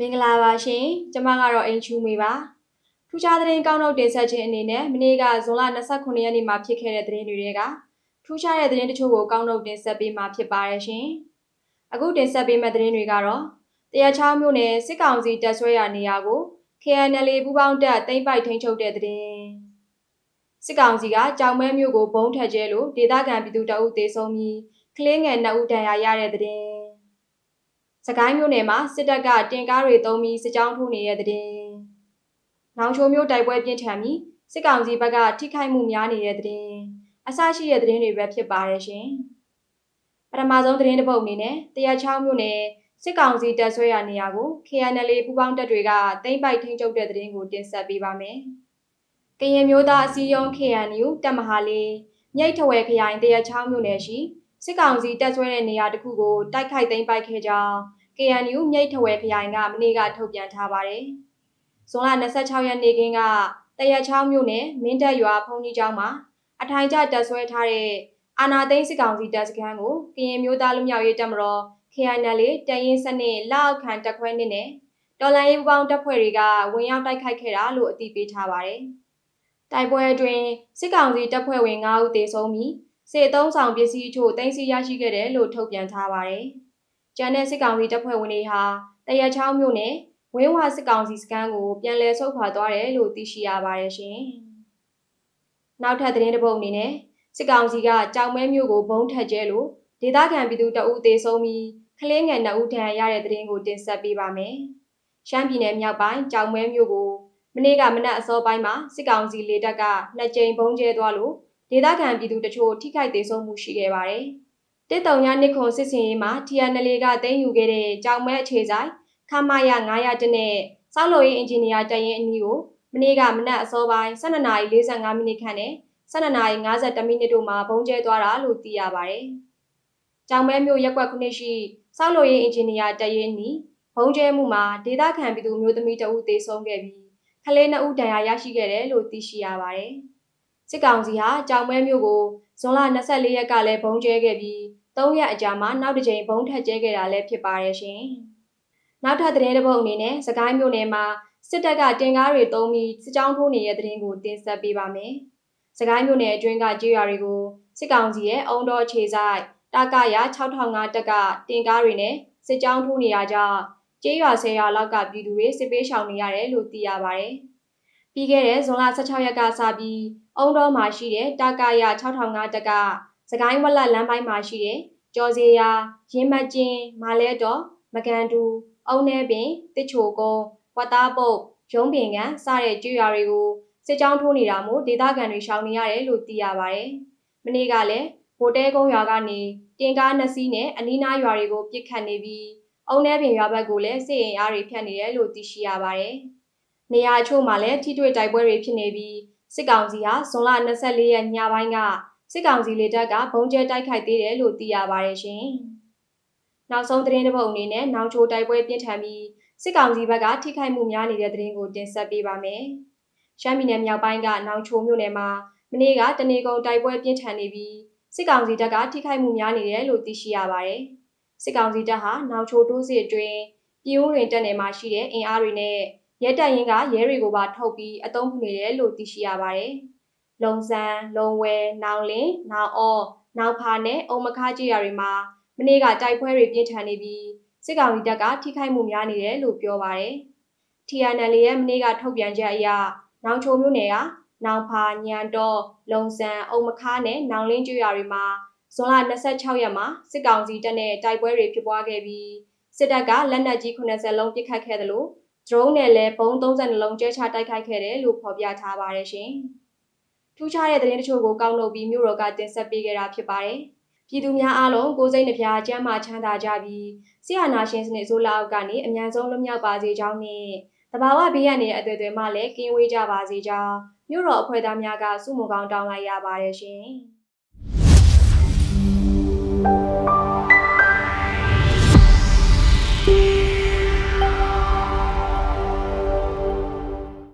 င်္ဂလာပါရှင်ကျမကတော့အင်ချူမေပါထူးခြားသတင်းကောင်းတော့တင်ဆက်ခြင်းအနေနဲ့မနေ့ကဇွန်လ29ရက်နေ့မှာဖြစ်ခဲ့တဲ့သတင်းတွေကထူးခြားတဲ့သတင်းတချို့ကိုကောင်းတော့တင်ဆက်ပေးမှာဖြစ်ပါတယ်ရှင်အခုတင်ဆက်ပေးမယ့်သတင်းတွေကတော့တရားချောင်းမြို့နယ်စစ်ကောင်စီတပ်ဆွဲရာနေရာကို KNL ပူးပေါင်းတပ်တိမ့်ပိုက်ထိန်းချုပ်တဲ့သတင်းစစ်ကောင်စီကကြောင်မဲမြို့ကိုဘုံထက်ကျဲလို့ဒေသခံပြည်သူတအုပ်သေဆုံးပြီးကလေးငယ်2ဦးဒဏ်ရာရတဲ့သတင်း စကိုင်းမြို့နယ်မှာစစ်တပ်ကတင်ကားတွေတုံးပြီးစစ်ကြောင်းထိုးနေတဲ့တဲ့တင်။နောင်ချိုမြို့တိုက်ပွဲပြင်းထန်ပြီးစစ်ကောင်စီဘက်ကထိခိုက်မှုများနေတဲ့တဲ့တင်။အဆရှိတဲ့တဲ့တင်တွေပဲဖြစ်ပါရဲ့ရှင်။ပထမဆုံးတဲ့တင်တစ်ပုဒ်အနေနဲ့တရချောင်းမြို့နယ်စစ်ကောင်စီတပ်ဆွဲရာနေရာကို KNL ပူးပေါင်းတပ်တွေကတိမ့်ပိုက်ထိန်းချုပ်တဲ့တဲ့တင်ကိုတင်ဆက်ပေးပါမယ်။ကရင်မျိုးသားအစည်းအရုံး KNU တပ်မဟာလေးမြိတ်ထဝယ်ခရိုင်တရချောင်းမြို့နယ်ရှိ စစ်ကောင်စီတပ်ဆွဲတဲ့နေရာတစ်ခုကိုတိုက်ခိုက်သိမ်းပိုက်ခဲ့ကြောင်း KNU မြိတ်ထဝယ်ခရိုင်ကမနေ့ကထုတ်ပြန်ထားပါတယ်။ဇွန်လ26ရက်နေ့ကင်းကတရချောင်းမြို့နယ်မင်းတပ်ရွာဖုန်ကြီးကျောင်းမှာအထိုင်ကျတပ်ဆွဲထားတဲ့အာနာသိန်းစစ်ကောင်စီတပ်စခန်းကိုကရင်မျိုးသားလူမျိုးရေးတပ်မတော် KNL တရင်စနစ်လောက်ခံတပ်ခွဲနေနဲ့တော်လန်ရေးပူပေါင်းတပ်ဖွဲ့တွေကဝင်ရောက်တိုက်ခိုက်ခဲ့တာလို့အသိပေးထားပါတယ်။တိုက်ပွဲအတွင်းစစ်ကောင်စီတပ်ဖွဲ့ဝင်9ဦးသေဆုံးပြီး စစ်အုံဆောင်ပစ္စည်းအချို့တင်စီရရှိခဲ့တယ်လို့ထုတ်ပြန်ထားပါတယ်။ကျန်တဲ့စစ်ကောင်စီတပ်ဖွဲ့ဝင်တွေဟာတရချောင်းမြို့နယ်ဝင်းဝါစစ်ကောင်စီစခန်းကိုပြန်လည်ဆုတ်ခွာသွားတယ်လို့သိရှိရပါတယ်ရှင်။နောက်ထပ်သတင်းတစ်ပုဒ်အနေနဲ့စစ်ကောင်စီကကြောင်မဲမြို့ကိုဘုံထက်ကျဲလို့ဒေသခံပြည်သူတအုပ်သေဆုံးပြီးကလေးငယ်2ဦးဒဏ်ရာရတဲ့သတင်းကိုတင်ဆက်ပေးပါမယ်။ရှမ်းပြည်နယ်မြောက်ပိုင်းကြောင်မဲမြို့ကိုမနေ့ကမနက်အစောပိုင်းမှာစစ်ကောင်စီလေတပ်ကနှစ်ကြိမ်ဘုံကျဲသွားလို့ ဒေသခံပြည်သူတချို့ထိခိုက်ဒေဆုံးမှုရှိခဲ့ပါတယ်။တစ်တုံရနှစ်ခွန်စစ်စင်ရေးမှာ TNL ကတင်ယူခဲ့တဲ့ကြောင်မဲအခြေဆိုင်ခမာယ900တနဲ့စောက်လို့ရေးအင်ဂျင်နီယာတရင်အနီးကိုမနေ့ကမနက်အစောပိုင်း12:45မိနစ်ခန့်နဲ့12:50မိနစ်တို့မှာဘုံကျဲသွားတာလို့သိရပါတယ်။ကြောင်မဲမြို့ရက်ကွက်ခုနှစ်ရှိစောက်လို့ရေးအင်ဂျင်နီယာတရင်နီးဘုံကျဲမှုမှာဒေသခံပြည်သူမျိုးသမီးတဦးသေဆုံးခဲ့ပြီးကလေး2ဦးဒဏ်ရာရရှိခဲ့တယ်လို့သိရှိရပါတယ်။ စစ်ကောင်စီဟာကြောင်မဲမြို့ကိုဇွန်လ24ရက်ကလည်းဘုံကျဲခဲ့ပြီး၃ရက်အကြာမှာနောက်တစ်ကြိမ်ဘုံထပ်ကျဲခဲ့တာလည်းဖြစ်ပါရဲ့ရှင်။နောက်ထပ်သတင်းတစ်ပုဒ်အနေနဲ့စကိုင်းမြို့နယ်မှာစစ်တပ်ကတင်ကားတွေတုံးပြီးစစ်ကြောင်းထိုးနေတဲ့သတင်းကိုတင်ဆက်ပေးပါမယ်။စကိုင်းမြို့နယ်အတွင်းကကြေးရွာတွေကိုစစ်ကောင်စီရဲ့အုံတော်ခြေဆိုင်တာကရ6005တက်ကတင်ကားတွေနဲ့စစ်ကြောင်းထိုးနေရကြောင်းကြေးရွာ10ရွာလောက်ကပြည်သူတွေစစ်ပေးရှောင်နေရတယ်လို့သိရပါတယ်။ ပြီးခဲ့တဲ့ဇွန်လ16ရက်ကစပြီးအုံတော်မှာရှိတဲ့တာကရ6005တက်ကစကိုင်းဝက်လက်လမ်းပိုင်းမှာရှိတဲ့ကြော်စီယာရင်းမကျင်းမာလဲတော်မကန်တူအုံနေပင်တစ်ချိုကုန်းဝတ်သားပုတ်ရုံးပင်ကန်စတဲ့ကျွော်တွေကိုစစ်ကြောင်းထိုးနေတာမို့ဒေသခံတွေရှောင်နေရတယ်လို့သိရပါတယ်။မနေ့ကလည်းဗိုတဲကုန်းရွာကနေတင်ကားနှစ်စီးနဲ့အနီးနားရွာတွေကိုပြစ်ခတ်နေပြီးအုံနေပင်ရွာဘက်ကိုလည်းစစ်ရင်အားတွေဖြတ်နေတယ်လို့သိရှိရပါတယ်။ နေရာအချို့မှာလည်းထိတွေ့တိုက်ပွဲတွေဖြစ်နေပြီးစစ်ကောင်စီဟာဇွန်လ24ရက်ညပိုင်းကစစ်ကောင်စီလေတပ်ကဘုံကျဲတိုက်ခိုက်သေးတယ်လို့သိရပါတယ်ရှင်။နောက်ဆုံးသတင်းတစ်ပုဒ်အနေနဲ့နောင်ချိုတိုက်ပွဲပြင်းထန်ပြီးစစ်ကောင်စီဘက်ကထိခိုက်မှုများနေတဲ့သတင်းကိုတင်ဆက်ပေးပါမယ်။ရှမ်းပြည်နယ်မြောက်ပိုင်းကနောင်ချိုမြို့နယ်မှာမနေ့ကတနေကုန်တိုက်ပွဲပြင်းထန်နေပြီးစစ်ကောင်စီတပ်ကထိခိုက်မှုများနေတယ်လို့သိရှိရပါတယ်။စစ်ကောင်စီတပ်ဟာနောင်ချိုတိုးစစ်အတွင်းပြည်ဦးရင်တပ်နယ်မှာရှိတဲ့အင်အားတွေနဲ့ ရဲတပ်ရင်းကရဲတွေကိုပါထုတ်ပြီးအုံပြုနေတယ်လို့သိရှိရပါတယ်။လုံဆန်းလုံဝဲနောင်လင်းနောင်အော့နောက်ဖာနဲ့အုံမခါကြေးရတွေမှာမနေ့ကတိုက်ပွဲတွေပြင်းထန်နေပြီးစစ်ကောင်စီတပ်ကထိခိုက်မှုများနေတယ်လို့ပြောပါတယ်။ TNL ရဲ့မနေ့ကထုတ်ပြန်ချက်အရနောင်ချိုမြို့နယ်ကနောင်ဖာညံတော့လုံဆန်းအုံမခါနဲ့နောင်လင်းကျွော်တွေမှာဇွန်လ26ရက်မှာစစ်ကောင်စီတပ်နဲ့တိုက်ပွဲတွေဖြစ်ပွားခဲ့ပြီးစစ်တပ်ကလက်နက်ကြီး90လုံးပစ်ခတ်ခဲ့တယ်လို့ drone နဲ့လည်းဘုံ32လုံးကျဲချတိုက်ခိုက်ခဲ့တယ်လို့ဖော်ပြထားပါတယ်ရှင်။ထူးခြားတဲ့သတင်းတချို့ကိုကောက်နှုတ်ပြီးမြို့တော်ကတင်ဆက်ပေးခဲ့တာဖြစ်ပါတယ်။ပြည်သူများအားလုံးကိုယ်စိတ်နှပြကျန်းမာချမ်းသာကြပြီးဆရာနာရှင်စနစ်ဆိုးလောက်ကနေအမြန်ဆုံးလွတ်မြောက်ပါစေကြောင်းနဲ့တဘာဝဘေးရနေတဲ့အသွေးတွေမှလည်းကင်းဝေးကြပါစေကြောင်းမြို့တော်အဖွဲ့သားများကစုမုံကောင်းတောင်းလိုက်ရပါတယ်ရှင်။